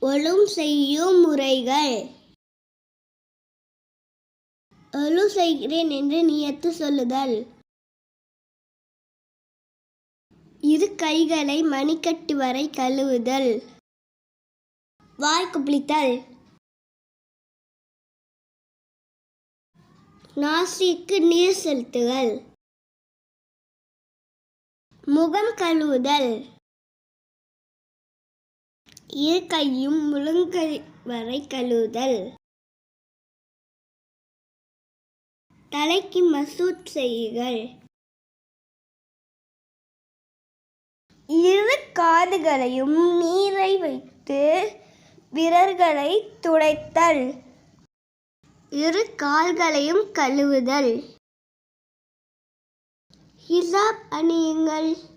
ஒழும் செய்யும் முறைகள். ஒழு செய்கிறேன் என்று நியத்து சொல்லுதல். இரு கைகளை மணிக்கட்டு வரை கழுவுதல். வாய் குப்பிளித்தல் நாசிக்கு நீர் செலுத்துதல். முகம் கழுவுதல். இரு கையும் முழங்கை வரை கழுவுதல். தலைக்கு மசூத் செய்யுங்கள். இரு காதுகளையும் நீரை வைத்து விரல்களை துடைத்தல். இரு கால்களையும் கழுவுதல். ஹிசாப் அணியுங்கள்.